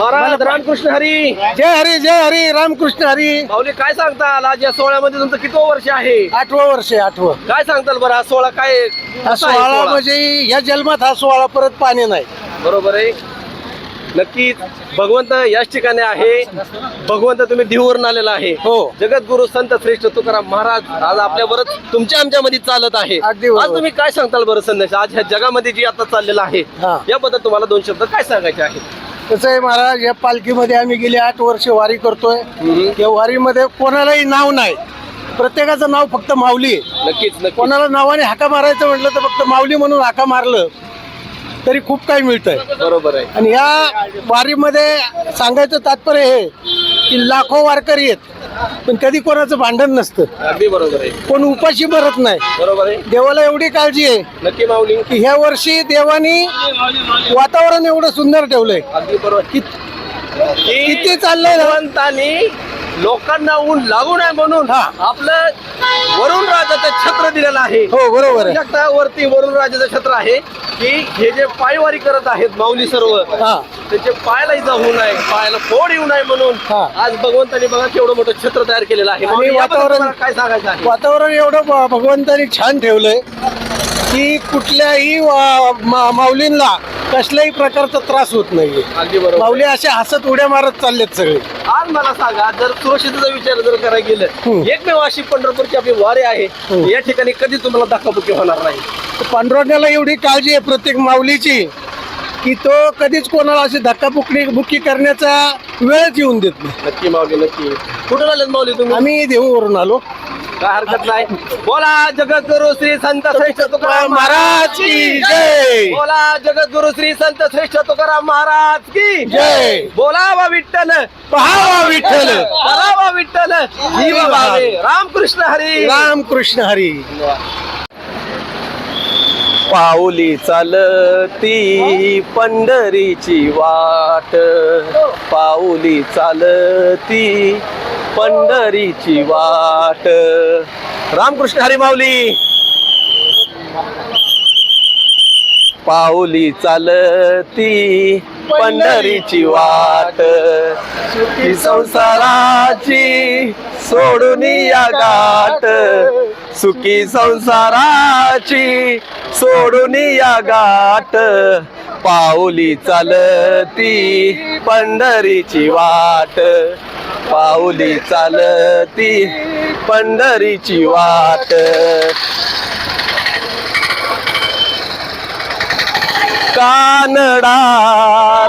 महाराज रामकृष्ण हरी. जय हरी जय हरी रामकृष्ण हरी. माऊली काय सांगताल? आज या सोहळ्यामध्ये तुमचं किती वर्ष आहे? आठवं वर्ष आहे आठवं. काय सांगताल बरं? हा सोहळा काय हा कसा आहे सोहळा सोहळा? म्हणजे या जन्मात हा सोहळा परत पाणी नाही. बरोबर आहे. नक्कीच भगवंत याच ठिकाणी आहे. भगवंत तुम्ही देहूवरून आलेला आहे. हो. जगद्गुरु संत श्रेष्ठ तुकाराम महाराज आज आपल्या बरंच तुमच्या आमच्यामध्ये चालत आहे. अगदी बरोबर. आज तुम्ही काय सांगताल बरं संदेश? आज ह्या जगामध्ये जी आता चाललेलं आहे हा. याबद्दल तुम्हाला दोन शब्द काय सांगायचे आहेत? कसं आहे महाराज या पालखीमध्ये आम्ही गेली आठ वर्ष वारी करतोय. या वारीमध्ये कोणालाही नाव नाही. प्रत्येकाचं नाव फक्त माऊली आहे. नक्कीच. कोणाला नावाने हाका मारायचं म्हटलं तर फक्त माऊली म्हणून हाका मारलं तरी खूप काही मिळतंय. बरोबर आहे. आणि या वारीमध्ये सांगायचं तात्पर्य हे की लाखो वारकरी आहेत. पण कधी कोणाचं भांडण नसतं. अगदी बरोबर आहे. कोण उपाशी भरत नाही. बरोबर आहे. देवाला एवढी काळजी आहे नक्की माऊली. की ह्या वर्षी देवानी वातावरण एवढं सुंदर ठेवलंय. अगदी बरोबर. की किती चाललंय ना? भगवंतानी लोकांना ऊन लागू नये म्हणून हा. आपलं वरुण राजाचं छत्र दिलेलं आहे. हो बरोबर आहे. वरती वरुण राजाचं छत्र आहे की हे जे पायवारी करत आहेत माऊली सर्व हा. त्याचे पायाला इजा होऊ नये पायाला फोड येऊ नये म्हणून हा. आज भगवंतानी बघा केवढं मोठं छत्र तयार केलेलं आहे. आणि माऊली, याबद्दल वातावरण- तुम्हाला काय सांगायचं आहे? वातावरण एवढं भ- भगवंतानी छान ठेवलंय. की कुठल्याही माऊलींना कसल्याही प्रकारचा त्रास होत अगदी बरोबर. माऊली असे हसत उड्या मारत चाललेत सगळे. आज मला सांगा जर सुरक्षितचा विचार जर करायला गेलं. एकमेव अशी पंढरपूरची आपली वारी आहे. या ठिकाणी कधी तुम्हाला धक्काबुक्की होणार नाही? पांडुरंगाला एवढी काळजी आहे प्रत्येक माऊलीची की तो कधीच कोणाला अशी धक्काबुक्की बुक्की करण्याचा वेळच येऊन देत नाही. नक्की माऊली नक्की. कुठून आलेत माऊली तुम्ही? आम्ही देहूवरून आलो. काय हरकत नाही. बोला जगद्गुरु श्री संत श्रेष्ठ तुकाराम महाराज की जय. बोला जगद्गुरु श्री संत श्रेष्ठ तुकाराम महाराज की जय. बोलावा विठ्ठल. पहावा विठ्ठल. करावा विठ्ठल. जीव भावे रामकृष्ण हरी. रामकृष्ण हरी. पाऊली चालती पंढरीची वाट. पाऊली चालती पंढरीची वाट. रामकृष्ण हरी माऊली पाऊली चालती पंढरीची वाट. सुखी संसाराची सोडून या गाठ सुखी संसाराची सोडून या गाठ पाऊली चालती पंढरीची वाट. पाऊली चालती पंढरीची वाट. कानडा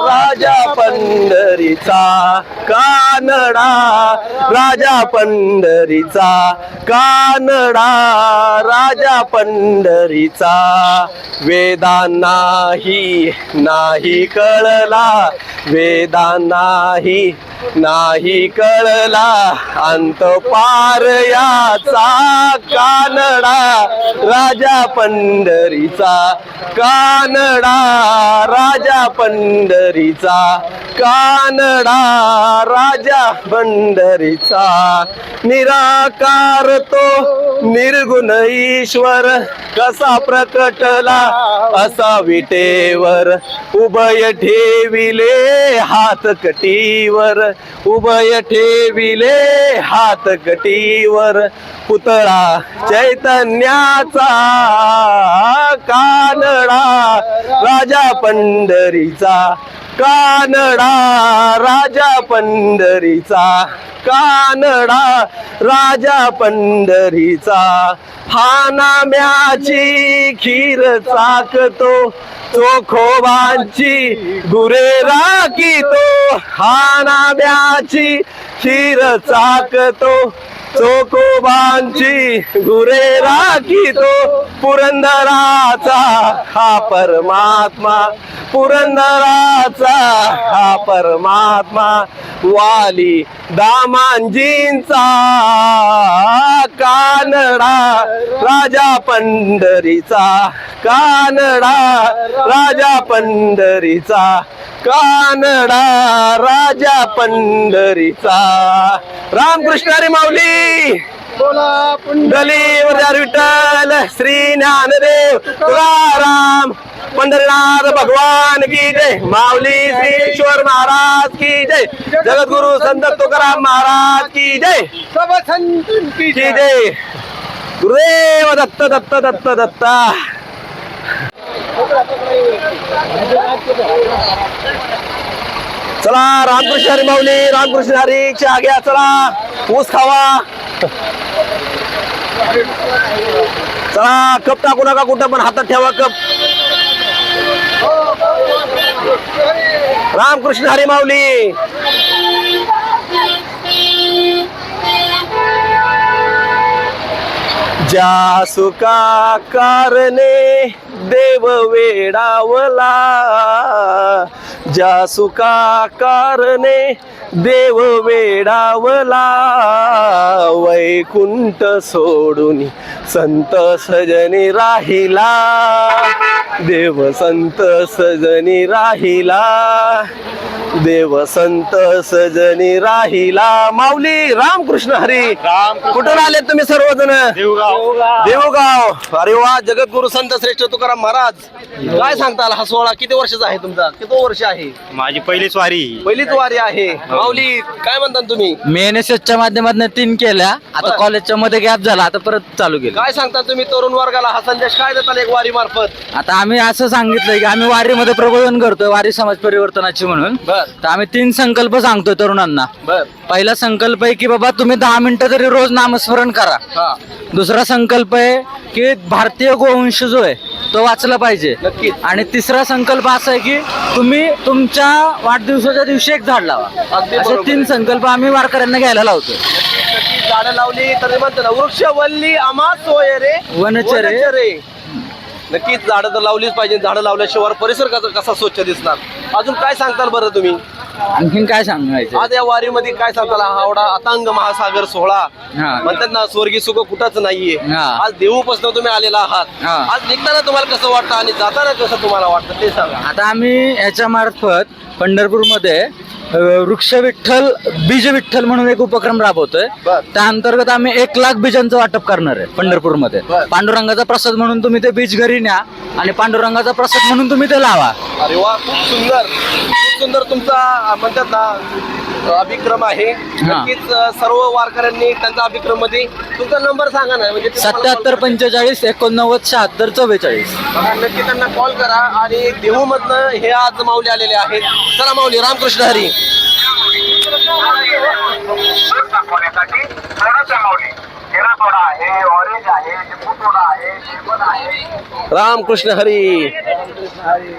राजा पंढरीचा कानडा राजा पंढरीचा कानडा राजा पंढरीचा. वेदांनाही नाही कळला वेदांनाही नाही कळला. अंत पार याचा कानडा राजा पंढरीचा कानडा राजा पंढरीचा कानडा राजा पंढरीचा निराकार तो निर्गुण ईश्वर कसा प्रकटला असा विटेवर उभय ठेविले हात कटीवर. उभय ठेविले हात कटीवर. पुतळा चैतन्याचा कानडा राजा पंढरीचा कानडा राजा पंढरीचा कानडा राजा पंढरीचा हा नाम्याची खीर चाकतो चोखोबांची गुरे राखीतो हा नाम्याची खीर चाकतो चोखोबांची गुरे राखीतो पुरंदराचा हा परमात्मा पुरंदराचा हा परमात्मा वाली दामांजींचा कानडा राजा पंढरीचा. कानडा राजा पंढरीचा कानडा राजा पंढरीचा. रामकृष्ण हरी माऊली! बोला डली वरदार विठ्ठल श्री ज्ञानदेव तुकाराम पंढरीनाथ भगवान की जय. माऊली श्री ईश्वर महाराज की जय. जगद्गुरु संत तुकाराम महाराज की जय. सब की की जय. गुरुदेव दत्त दत्त दत्त दत्ता. चला रामकृष्ण हरी माऊली रामकृष्ण हरी च्या घ्या चला. ऊस खावा. चला कप टाकू नका कुठं पण हातात ठेवा कप. रामकृष्ण हरी माऊली. ज्या सुका कारणे देव वेडावला. ज्या सुका कारणे देव वेडावला. वैकुंठ सोडून संत सजनी राहिला. देव संत सजनी राहिला. देव संत सजनी राहिला माऊली रामकृष्ण हरी. कुठून आले तुम्ही सर्वजण? देवगाव. अरे वा जगद्गुरु संत श्रेष्ठ तुकाराम महाराज. काय सांगताल हा सोहळा? किती वर्षाचा आहे तुमचा? किती वर्ष आहे? माझी पहिलीच वारी. पहिलीच वारी आहे. माऊली काय म्हणता तुम्ही? मी एन एस च्या माध्यमातून तीन केल्या. बर. आता कॉलेजच्या मध्ये गॅप झाला आता परत चालू केलं. काय सांगता तुम्ही तरुण वर्गाला? हा संदेश काय देताल एक वारी मार्फत आता आम्ही असं सांगितलंय की आम्ही वारीमध्ये प्रबोधन करतोय वारी समाज परिवर्तनाची म्हणून. बर. तर आम्ही तीन संकल्प सांगतोय तरुणांना. बर. पहिला संकल्प आहे की बाबा तुम्ही दहा मिनिटं तरी रोज नामस्मरण करा. हा. दुसरा संकल्प आहे की भारतीय गोवंश जो आहे तो वाचला पाहिजे. नक्कीच. आणि तिसरा संकल्प असा आहे की तुम्ही तुमच्या वाढदिवसाच्या दिवशी एक झाड लावा. अगदी असे बरोबर. तीन संकल्प आम्ही वारकऱ्यांना घ्यायला लावतो झाडं लावली तर म्हणतो ना वृक्षवल्ली आम्हा सोय रे वनचरे. वनचरे. नक्कीच झाडं तर लावलीच पाहिजे. झाडं लावल्याशिवाय परिसर कसा कसा स्वच्छ दिसणार? अजून काय सांगताल बरं तुम्ही? आणखीन काय सांगायचं आज या वारीमध्ये काय सांगताल? हा एवढा अतांग महासागर सोहळा. हा. म्हणतात ना स्वर्गीय सुख कुठंच नाहीये. हा. आज देऊपासून तुम्ही आलेला आहात. हा. आज निघताना तुम्हाला कसं वाटतं आणि जाताना कसं तुम्हाला वाटतं ते सांगा. आता आम्ही याच्या मार्फत पंढरपूरमध्ये वृक्ष विठ्ठल बीज विठ्ठल म्हणून एक उपक्रम राबवतोय. त्या अंतर्गत आम्ही एक लाख बीजांचं वाटप करणार आहे पंढरपूरमध्ये बर. पांडुरंगाचा प्रसाद म्हणून तुम्ही ते बीज घरी न्या आणि पांडुरंगाचा प्रसाद म्हणून तुम्ही ते लावा अरे वा खूप सुंदर खूप सुंदर तुमचा म्हणतात ना अभिक्रम आहे. नक्कीच सर्व वारकऱ्यांनी त्यांचा अभिक्रममध्ये तुमचा नंबर सांगा ना म्हणजे सत्याहत्तर. पंचेचाळीस एकोणनव्वद शहात्तर चव्वेचाळीस. नक्की त्यांना कॉल करा आणि देहू मधनं हे आज माऊली आलेले आहेत. चला माऊली रामकृष्ण हरी. सोडा आहे ऑरेंज आहे लिंबू सोडा आहे लेमन आहे. रामकृष्ण हरी।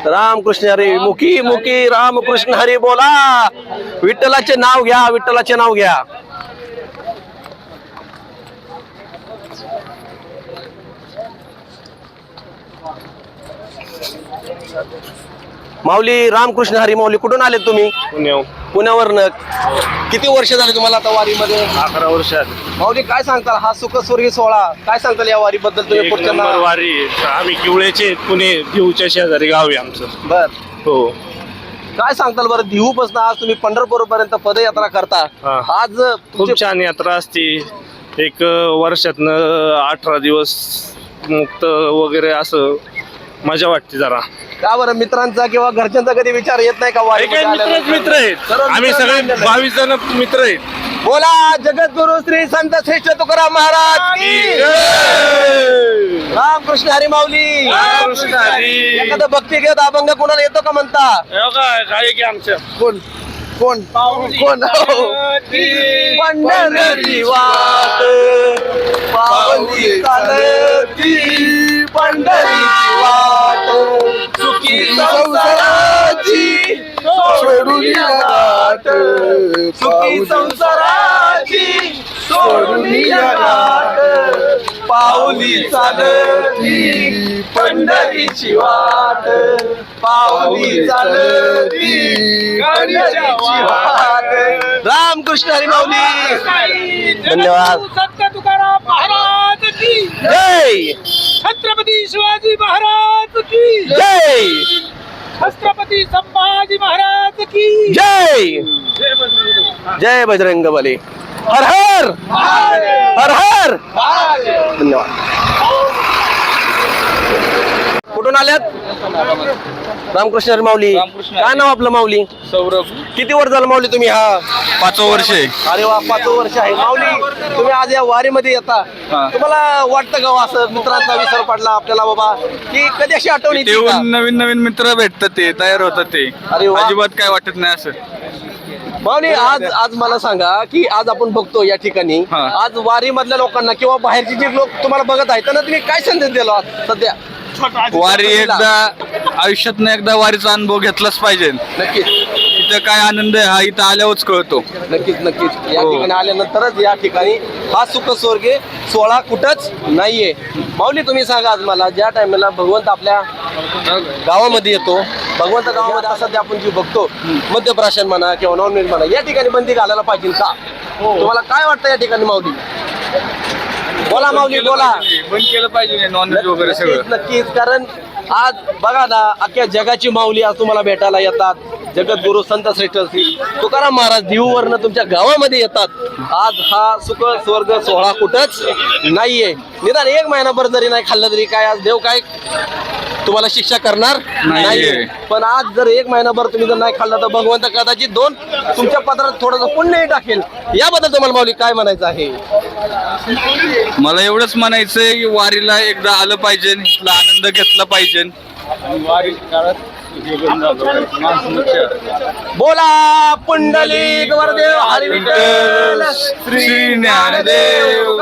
रामकृष्ण हरी। मुखी मुखी रामकृष्ण हरी बोला। विठ्ठलाचे नाव घ्या विठ्ठलाचे नाव घ्या। माऊली रामकृष्ण हरी माऊली कुठून आले तुम्ही? पुण्यावरनं किती वर्ष झाले तुम्हाला आता वारीमध्ये? अकरा वर्षात. माऊली काय सांगताल? हा सुख स्वर्गीय सोहळा काय सांगताल या वारीबद्दल तुम्ही एक पुढच्या नंबर वारी. आम्ही किवळेचे पुणे देऊच्या शेजारी गाव आहे आमचं. बर. हो. काय सांगताल बरं दिहूपासून आज तुम्ही पंढरपूर पर्यंत पदयात्रा करता. हा. आज खूप तुमचे- छान यात्रा असते. एक वर्षातनं अठरा दिवस मुक्त वगैरे असं मजा वाटते जरा. का बरं मित्रांचा किंवा घरच्यांचा कधी विचार येत नाही का हे वारी काय मित्रच मित्र आहेत. सर्व आम्ही मित्र सगळे आहेत. बावीस जण मित्र आहेत. बोला जगद्गुरु श्री संत श्रेष्ठ तुकाराम महाराज की रामकृष्ण हरी माऊली. रामकृष्ण हरी. एखादं भक्ती घेत अभंग कोणाला येतो का म्हणता? हो काय काय की आमच्या. कोण? कोण? कोण? पंढरीची वाट. पावली चालती. पंढरीची वाट. संसाराची सोडून गाठ सुखी संसाराची सोडून गाठ पाऊली चालती पंढरीची वाट. पाऊली चालती पंढरीची वाट. रामकृष्ण हरी माऊली. धन्यवाद. सत्य तुकाराम महाराज की. जय. छत्रपती शिवाजी महाराज की. जय. छत्रपती संभाजी महाराज की. जय. जय बजरंग बली. हर हर! हर हर! धन्यवाद. कुठून आल्यात? रामकृष्ण माऊली. काय नाव आपलं माऊली? सौरभ. किती वर्ष झालं माऊली तुम्ही? हा. पाचवं वर्ष आहे. अरे वा पाच वर्ष आहे. माऊली तुम्ही आज या वारीमध्ये येता. तुम्हाला वाटतं का हो असं मित्रांचा विसर पडला आपल्याला बाबा? की कधी अशी आठवण येते नवीन नवीन मित्र भेटतात ते तयार होतात ते. अरे. अजिबात काय वाटत नाही असं. माऊली आज आज मला सांगा की आज आपण बघतो या ठिकाणी हा. आज वारी मधल्या लोकांना किंवा बाहेरचे जे लोक तुम्हाला बघत आहेत त्यांना तुम्ही काय संदेश दिला सध्या? वारी एकदा आयुष्यात एकदा वारीचा अनुभव घेतलाच पाहिजे. नक्कीच. इथं काय आनंद आहे हा इथं आल्यावरच कळतो. नक्कीच नक्कीच. या हो. ठिकाणी आल्यानंतरच या ठिकाणी हा सुख स्वर्गे सोहळा कुठंच नाहीये. माऊली तुम्ही सांगा आज मला ज्या टायमाला भगवंत आपल्या गावामध्ये येतो भगवंत गावामध्ये असं ते आपण जे बघतो मद्यप्राशन म्हणा किंवा नॉनव्हेज म्हणा या ठिकाणी बंदी घालायला पाहिजे का? तुम्हाला काय वाटतं या ठिकाणी माऊली? बोला माऊली बोला. बंद केलं पाहिजे नॉनव्हेज वगैरे सगळं. नक्कीच नक्कीच. कारण आज बघा ना अख्ख्या जगाची माऊली आज तुम्हाला भेटायला येतात. जगद्गुरु संत श्रेष्ठ श्री तुकाराम महाराज देऊवरनं तुमच्या गावामध्ये येतात. आज हा सुख स्वर्ग सोहळा कुठंच नाहीये. निदान एक महिनाभर जरी नाही खाल्लं तरी काय आज देव काय तुम्हाला शिक्षा करणार नाहीये. पण आज जर एक महिनाभर तुम्ही जर नाही खाल्लं तर भगवंत कदाचित दोन तुमच्या पत्रात थोडंसं पुण्यही टाकेल. याबद्दल तुम्हाला माऊली काय म्हणायचं आहे? मला एवढंच म्हणायचंय की वारीला एकदा आलं पाहिजे आनंद घेतला पाहिजे. वारी काळात बोला पुंडलिक वरदेव हरी विठ्ठल श्री ज्ञानदेव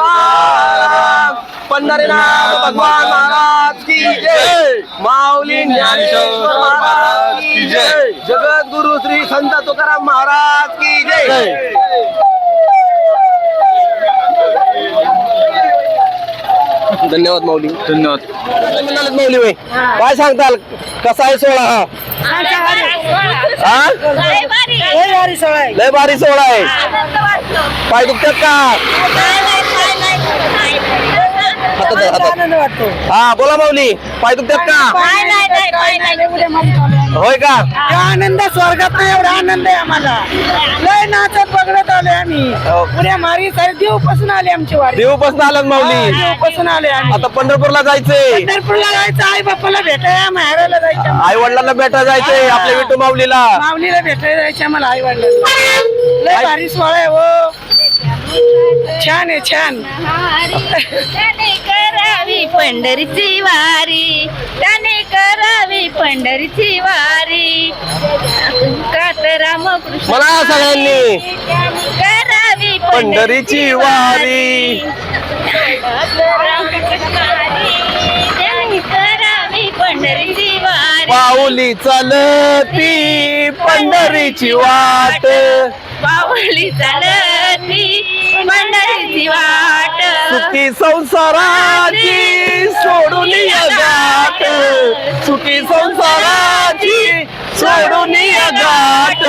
पंढरीनाथ भगवान महाराज की जय. माऊली ज्ञानेश्वर महाराज की जय. जगद्गुरु श्री संत तुकाराम महाराज की जय. धन्यवाद माऊली. धन्यवाद. काय म्हणालात माऊली बाई. काय सांगताल? कसा आहे सोहळा हा? हा? लय भारी सोहळा आहे. पाय दुखतात का? हातात हातात. हा बोला माऊली. पाय दुखतात का? होय का? आनंद स्वर्गात नाही एवढा आनंद आहे आम्हाला. लय नाचत बघत आले आम्ही. हो. उद्या मारी सारे देवपासून आले आमची वारी. देवपासून आलात माऊली. देवपासून आले आम्ही. आता पंढरपूरला जायचंय. पंढरपूरला जायचं आई बाप्पाला भेटाया माहेराला जायचं. आई वडिलांना भेटा जायचंय आपल्या विठू माऊलीला. माऊलीला भेटायला जायचं आम्हाला आई वडिलांना लय भारी सोहळा आहे हो. छान आहे छान. त्याने करावी पंढरीची वारी. त्याने करावी पंढरीची वारी. कातराम कृष्ण म्हणा सगळ्यांनी. करावी पंढरीची वारी. त्याने करावी पंढरीची वारी. पाऊली चालती पंढरीची वाट. पावली चालती पंढरीची वाट. सुखी संसाराची सोडून गाठ सुखी संसाराची सोडून गाठ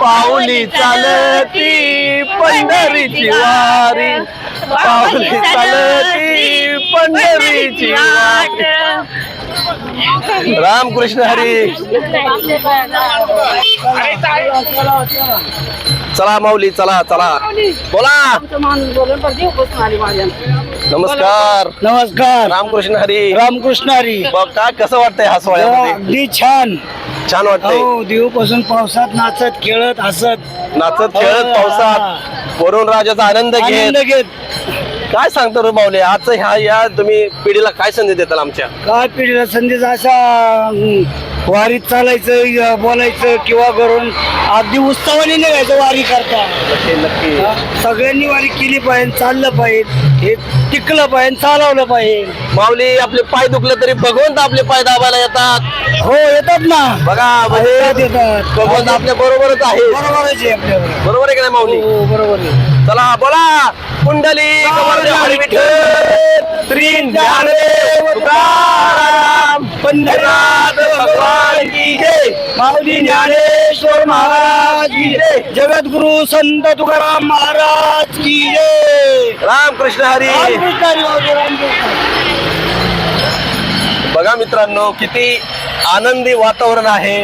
पाऊली चालती पंढरीची वारी. पाऊली चालती पंढरीची वाट. रामकृष्ण हरी. चला माऊली चला चला. बोला. नमस्कार. नमस्कार. रामकृष्ण हरी. रामकृष्ण हरी. बघ काय कसं वाटतंय हा सोहळ्यामध्ये अगदी छान. छान वाटतंय. हो देवपासून पावसात नाचत खेळत हसत. नाचत खेळत पावसात. वरून राजाचा आनंद आनंद घेत. घेत काय सांगतो रे माऊली आजचं ह्या या तुम्ही पिढीला काय संदेश देताल आमच्या? काय पिढीला संदेश असा अं, वारीत चालायचं बोलायचं किंवा करून अगदी उत्साहाने निघायचं वारी करता. नक्की. सगळ्यांनी वारी केली पाहिजे चाललं पाहिजे हे टिकलं पाहिजे चालवलं पाहिजे. माऊली आपले पाय दुखले तरी भगवंत आपले पाय दाबायला येतात. हो येतात ना. बघा म्हणजे येतात भगवंत आपल्या बरोबरच आहे. बरोबरच आहे आपल्यावर बरोबर आहे की नाही माऊली? हो बरोबर आहे. चला बोला. कुंडली श्री ज्ञानदेव तुकाराम पंढरीनाथ भगवान की जय. माऊली ज्ञानेश्वर महाराज की जय. जगद्गुरु संत तुकाराम महाराज की जय. रामकृष्ण हरी. रामकृष्ण. बघा मित्रांनो किती आनंदी वातावरण आहे.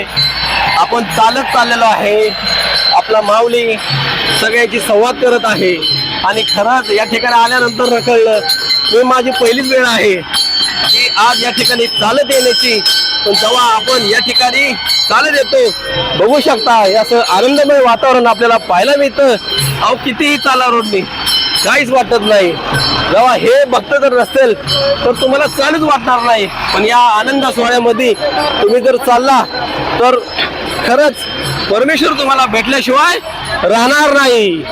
आपण चालत चाललेलो आहे. आपला माऊली सगळ्याची संवाद करत आहे. आणि खरंच या ठिकाणी आल्यानंतर कळलं मी माझी पहिलीच वेळ आहे. की आज या ठिकाणी चालत येण्याची. पण जेव्हा आपण या ठिकाणी चालत येतो बघू शकता हे असं आनंदमय वातावरण आपल्याला पाहायला मिळतं. अहो कितीही चाला रोडनी काहीच वाटत नाही. जेव्हा हे भक्त जर नसेल तर तुम्हाला चालूच वाटणार नाही. पण या आनंद सोहळ्यामध्ये तुम्ही जर चालला तर खरंच परमेश्वर तुम्हाला भेटल्याशिवाय राहणार नाही.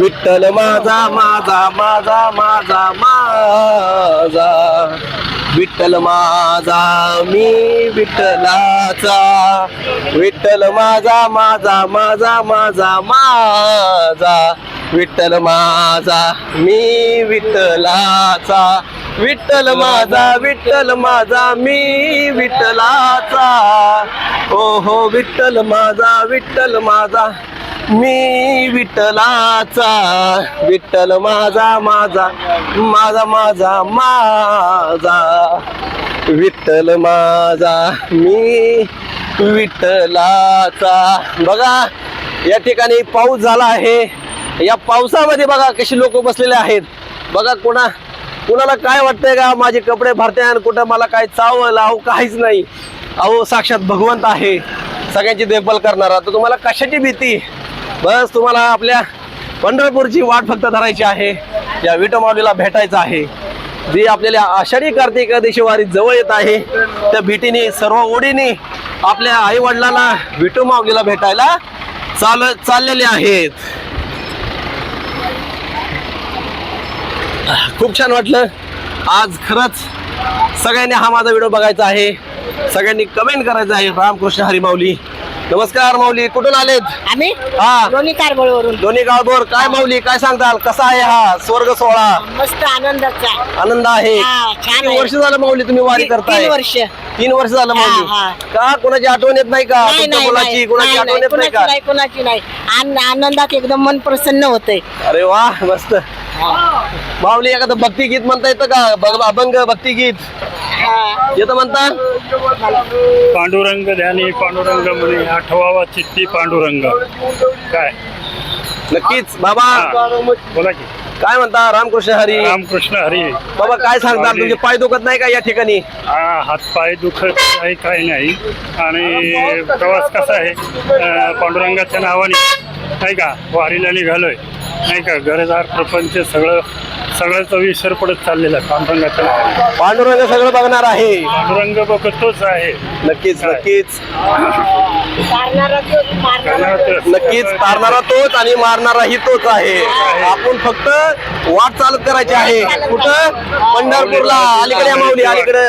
विठ्ठल माझा माझा माझा माझा माझा. विठ्ठल माझा मी विठ्ठलाचा. विठ्ठल माझा माझा माझा माझा माझा. विठ्ठल माझा मी विठ्ठलाचा. विठ्ठल माझा विठ्ठल माझा मी विठ्ठलाचा. हो हो विठ्ठल माझा विठ्ठल माझा मी विठ्ठलाचा. विठ्ठल माझा माझा माझा माझा माझा. विठ्ठल माझा मी विठ्ठलाचा. बघा या ठिकाणी पाऊस झाला आहे. या पावसामध्ये बघा कशी लोक बसलेले आहेत. बघा कोणा कुणाला काय वाटतंय का माझे कपडे भरते आणि कुठं मला काय चाव लाव काहीच नाही. अहो साक्षात भगवंत आहे. सगळ्यांची देखभाल करणारा तर तुम्हाला कशाची भीती? बस तुम्हाला आपल्या पंढरपूरची वाट फक्त धरायची आहे. या विटमावलीला भेटायचं आहे. जी आपल्याला आषाढी कार्तिक दिशेवारी वारी जवळ येत आहे त्या भीतीने सर्व ओढीने आपल्या आईवडिलांना वडिलांना विटोमावलीला भेटायला चाल चाललेले आहेत. खूप छान वाटलं. आज खरंच सगळ्यांनी हा माझा व्हिडिओ बघायचा आहे. सगळ्यांनी कमेंट करायचं आहे. रामकृष्ण हरी माऊली नमस्कार माऊली कुठून आलेत? आम्ही हा. दोन्ही कारबळवरून दोन्ही गावभर काय माऊली काय सांगताल? कसा आहे हा स्वर्ग सोहळा? मस्त आनंदाचा आनंद आहे. हा, छान किती आहे. वर्ष झालं माऊली तुम्ही वारी करताय? तीन वर्ष. तीन वर्ष झालं हा, माऊली. का? कोणाची आठवण येत नाही का? नाही तुमच्या नाही मुलाची नाही. कोणाची नाही, आठवण नाही, येत नाही कोणाची का नाही कोणाची नाही. आन- आनंदात एकदम मन प्रसन्न होतंय. अरे वा मस्त. माऊली एखादं भक्तिगीत म्हणता येतं का? भग- अभंग भक्तिगीत हा. येतं म्हणता? पांडुरंग ध्यानी पांडुरंग म्हणे आठवावा चित्ती पांडुरंग. काय? नक्कीच. बाबा. बोला की. काय म्हणता? रामकृष्ण हरी. रामकृष्ण हरी. बाबा काय सांगता? माऊली. तुमचे पाय दुखत नाही का या ठिकाणी? हा, हातपाय दुखत काही काही नाही. आणि प्रवास कसा आहे? अं, पांडुरंगाच्या नावाने. नाही का? वारीला निघालोय. नाही का? घरदार प्रपंच सगळं सगळंच विसर पडत चाललेलं आहे. नावाने पांडुरंग सगळं बघणार आहे. पांडुरंग बघतोच आहे. नक्कीच काय? नक्कीच. नक्कीच तारणारा तोच आणि मारणाराही तोच आहे. आपण फक्त वाट चालत करायची आहे. कुठं? पंढरपूरला. अलीकडे या माऊली अलीकडे.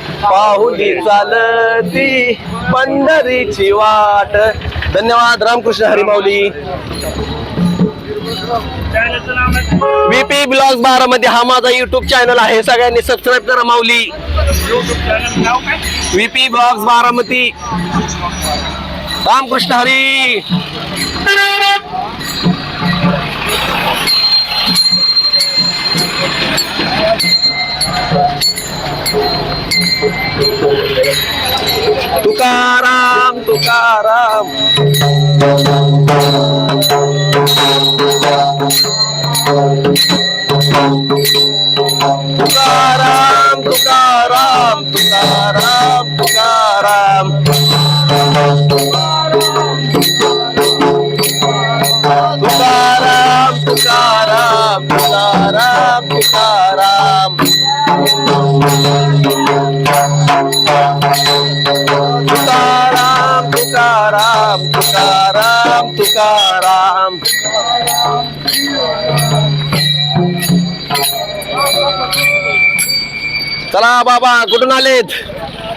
पाहुली चालती पंढरीची वाट. धन्यवाद रामकृष्ण हरिमाऊली बीपी ब्लॉग बारामध्ये हा माझा युट्यूब चॅनल आहे. सगळ्यांनी सबस्क्राईब करा Mauli. VP blogs Baramati. Ramkrishna Hari. tukaram tukaram. बोला बाबा कुठून आलेत?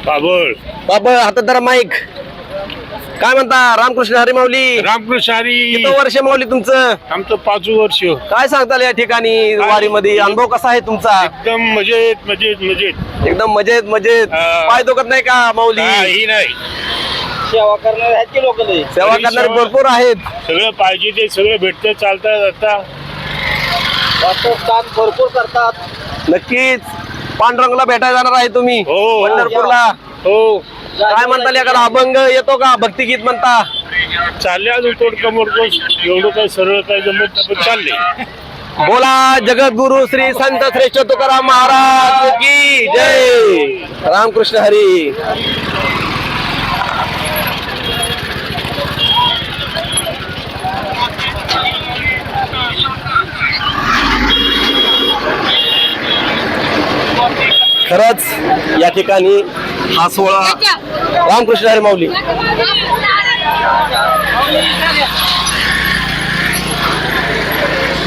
बाबळ. बाबा हातात जरा माईक काय म्हणता रामकृष्ण हरी माऊली? रामकृष्ण हरी. किती वर्ष माऊली तुमचं? आमचं पाच वर्ष. काय सांगताल या ठिकाणी वारीमध्ये? अनुभव कसा आहे तुमचा? एकदम मजेत मजेत मजेत. एकदम मजेत मजेत. हा. पाय दुखत नाही का माऊली? काही नाही. सेवा करणारे भरपूर आहेत. सगळं पाहिजे ते सगळं भेटतं चालता जाता. भरपूर करतात. नक्कीच. पांडुरंगला भेटायला जाणार आहे तुम्ही. हो. पंढरपूरला. हो. काय म्हणताल एखादा अभंग येतो का? भक्तिगीत म्हणता? चालले अजून तोडकं मोडकं एवढं काय सरळ काय जमत नाही पण चालले. बोला जगद्गुरु श्री संत श्रेष्ठ तुकाराम महाराज की जय. रामकृष्ण हरी. खरंच या ठिकाणी हा सोहळा रामकृष्ण हरी माऊली.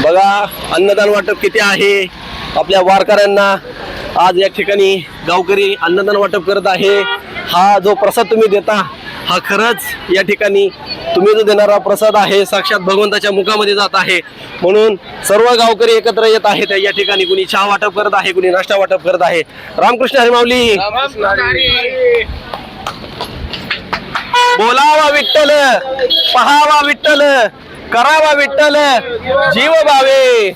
बघा अन्नदान वाटप किती आहे? आपल्या वारकऱ्यांना आज या ठिकाणी गावकरी अन्नदान वाटप करत आहे. हा जो प्रसाद तुम्ही देता हा खरंच या ठिकाणी तुम्ही जो देणारा प्रसाद आहे साक्षात भगवंताच्या मुखामध्ये जात आहे. म्हणून सर्व गावकरी एकत्र येत आहेत या ठिकाणी. कुणी चहा वाटप करत आहे कुणी नाश्ता वाटप करत आहे. रामकृष्ण हरिमावली बोलावा विठ्ठल पहावा विठ्ठल करावा विठ्ठल जीव भावे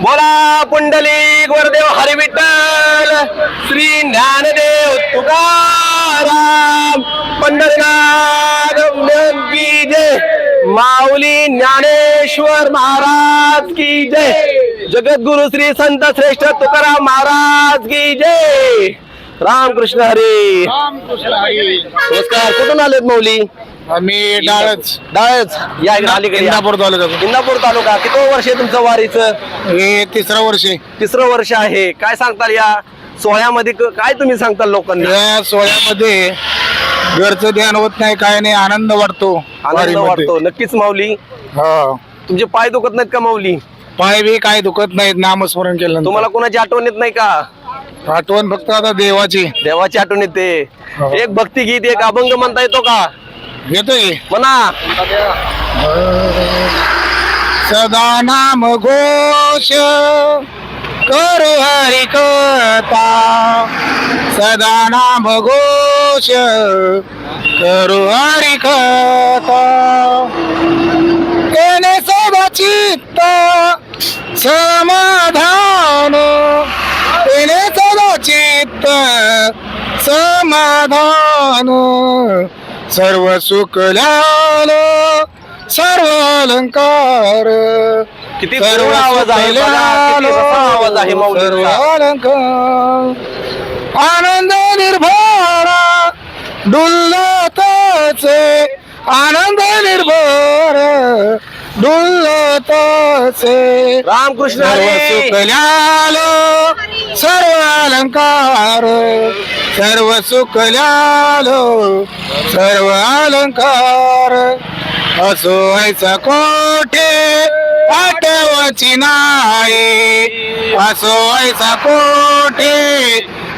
बोला पुंडलिक वरदेव हरी विठ्ठल श्री ज्ञानदेव तुकाराम. पंढरनाथ की जय. माऊली ज्ञानेश्वर महाराज की जय. जगद्गुरु श्री संत श्रेष्ठ तुकाराम महाराज की जय. रामकृष्ण हरी. नमस्कार. कुठून आलेत माऊली? आम्ही डाळच. डाळच? या इकडे अलीकडे या. इंदापूर तालुका इंदापूर तालुका. किती वर्ष आहे तुमचं वारीचं? हे तिसरं वर्ष आहे. तिसरं वर्ष आहे. काय सांगताल या सोहळ्यामध्ये? क- काय तुम्ही सांगताल लोकांना? या सोहळ्यामध्ये घरचं ध्यान होत नाही काय नाही आनंद वाटतो आनंद वारीमध्ये. वाटतो नक्कीच माऊली. हा. तुमचे पाय दुखत नाहीत का माऊली? पाय बी काय दुखत नाहीत नामस्मरण केलं तुम्हाला कोणाची आठवण येत नाही का? आठवण फक्त आता देवाची. देवाची आठवण येते. हो. एक भक्तिगीत एक अभंग म्हणता येतो का? येतोय. म्हणा सदा नाम घोष कर हरि कथा. सदा नाम घोष करू हरि कथा. तेने सदा चित्त समाधान. तेने सदा चित्त समाधान. सर्व सुख लाल सर्व अलंकार. किती सर्व गोड आवाज आहे सुख बघा, किती लाल, रसाळ आवाज आहे माऊलीचा. सर्व अलंकार. आनंद निर्भर डुल्लताचे आनंद निर्भर डुल्लताचे रामकृष्ण सर्व हरी सर्व अलंकार. सर्व सुख लालो सर्व अलंकार. असो ऐसा कोठे? आठवची नाही. असो ऐसा कोठे?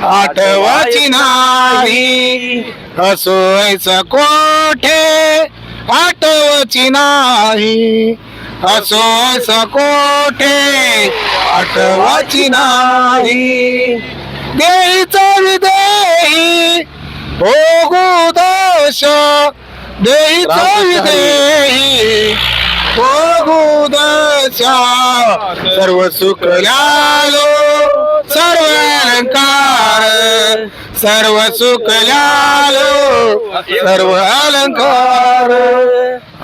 आठवची नाही. असो ऐसा कोठे? आठवची नाही. असो ऐसा कोठे? आठवाची नाही. देईचा विदेही भोगू दश हरी. विदेही भोगू दशा सर्व सुख लालो सर्व अलंकार सर्व सुख लालो सर्व अलंकार.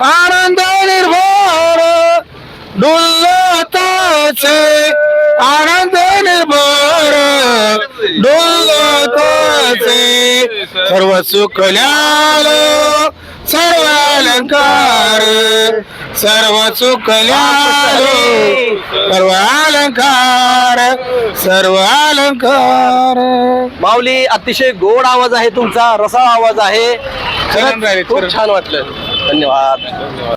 आनंद निर्भर डुल्लताचे आनंद डुल्लताचे सर्व सुख ल्यालो सर्व अलंकार सर्व सुख ल्यालो सर्व अलंकार सर्व अलंकार माऊली अतिशय गोड आवाज आहे तुमचा रसाळ आवाज आहे. राहिले, खूप खरंच. छान वाटलं. धन्यवाद.